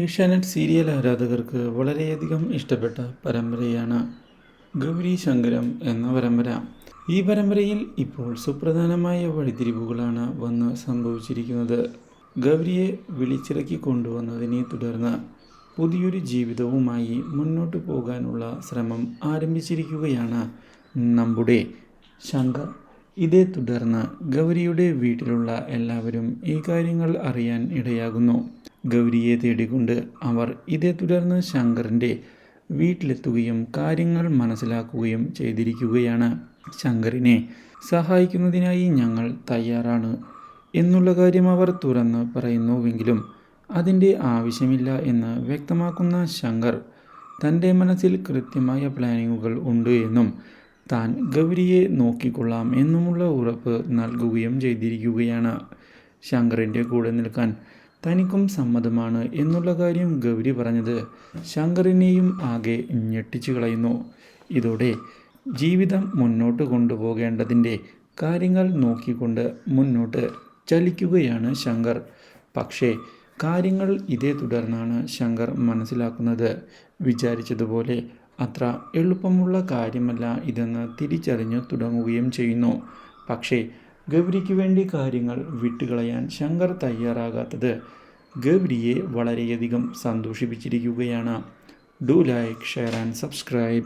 Asianet serial ആരാധകർക്ക് വളരെയധികം ഇഷ്ടപ്പെട്ട പരമ്പരയാണ് ഗൗരി ശങ്കരം എന്ന പരമ്പര. ഈ പരമ്പരയിൽ ഇപ്പോൾ സുപ്രധാനമായ വഴിതിരിവുകളാണ് വന്ന് സംഭവിച്ചിരിക്കുന്നത്. ഗൗരിയെ വിളിച്ചിറക്കി കൊണ്ടുവന്നതിനെ തുടർന്ന് പുതിയൊരു ജീവിതവുമായി മുന്നോട്ട് പോകാനുള്ള ശ്രമം ആരംഭിച്ചിരിക്കുകയാണ് നമ്മുടെ ശങ്കർ. ഇതേ തുടർന്ന് ഗൗരിയുടെ വീട്ടിലുള്ള എല്ലാവരും ഈ കാര്യങ്ങൾ അറിയാൻ ഇടയാകുന്നു. ഗൗരിയെ തേടിക്കൊണ്ട് അവർ ഇതേ തുടർന്ന് ശങ്കറിന്റെ വീട്ടിലെത്തുകയും കാര്യങ്ങൾ മനസ്സിലാക്കുകയും ചെയ്തിരിക്കുകയാണ്. ശങ്കറിനെ സഹായിക്കുന്നതിനായി ഞങ്ങൾ തയ്യാറാണ് എന്നുള്ള കാര്യം അവർ തുറന്ന് പറയുന്നുവെങ്കിലും അതിന്റെ ആവശ്യമില്ല എന്ന് വ്യക്തമാക്കുന്ന ശങ്കർ തന്റെ മനസ്സിൽ കൃത്യമായ പ്ലാനിങ്ങുകൾ ഉണ്ട് എന്നും താൻ ഗൗരിയെ നോക്കിക്കൊള്ളാം എന്നുമുള്ള ഉറപ്പ് നൽകുകയും ചെയ്തിരിക്കുകയാണ്. ശങ്കറിന്റെ കൂടെ നിൽക്കാൻ തനിക്കും സമ്മതമാണ് എന്നുള്ള കാര്യം ഗൗരി പറഞ്ഞത്. ശങ്കറിനെയും ആകെ ഞെട്ടിച്ചു കളയുന്നു. ഇതോടെ ജീവിതം മുന്നോട്ട് കൊണ്ടുപോകേണ്ടതിന്റെ കാര്യങ്ങൾ നോക്കിക്കൊണ്ട് മുന്നോട്ട് ചലിക്കുകയാണ് ശങ്കർ. പക്ഷേ കാര്യങ്ങൾ ഇതേ തുടർന്നാണ് ശങ്കർ മനസ്സിലാക്കുന്നത്. വിചാരിച്ചതുപോലെ അത്ര എളുപ്പമുള്ള കാര്യമല്ല ഇതെന്ന് തിരിച്ചറിഞ്ഞു തുടങ്ങുകയും ചെയ്യുന്നു. പക്ഷേ ഗൗരിക്ക് വേണ്ടി കാര്യങ്ങൾ വിട്ടുകളയാൻ ശങ്കർ തയ്യാറാകാത്തത് ഗൗരിയെ വളരെയധികം സന്തോഷിപ്പിച്ചിരിക്കുകയാണ്. Do like share and subscribe.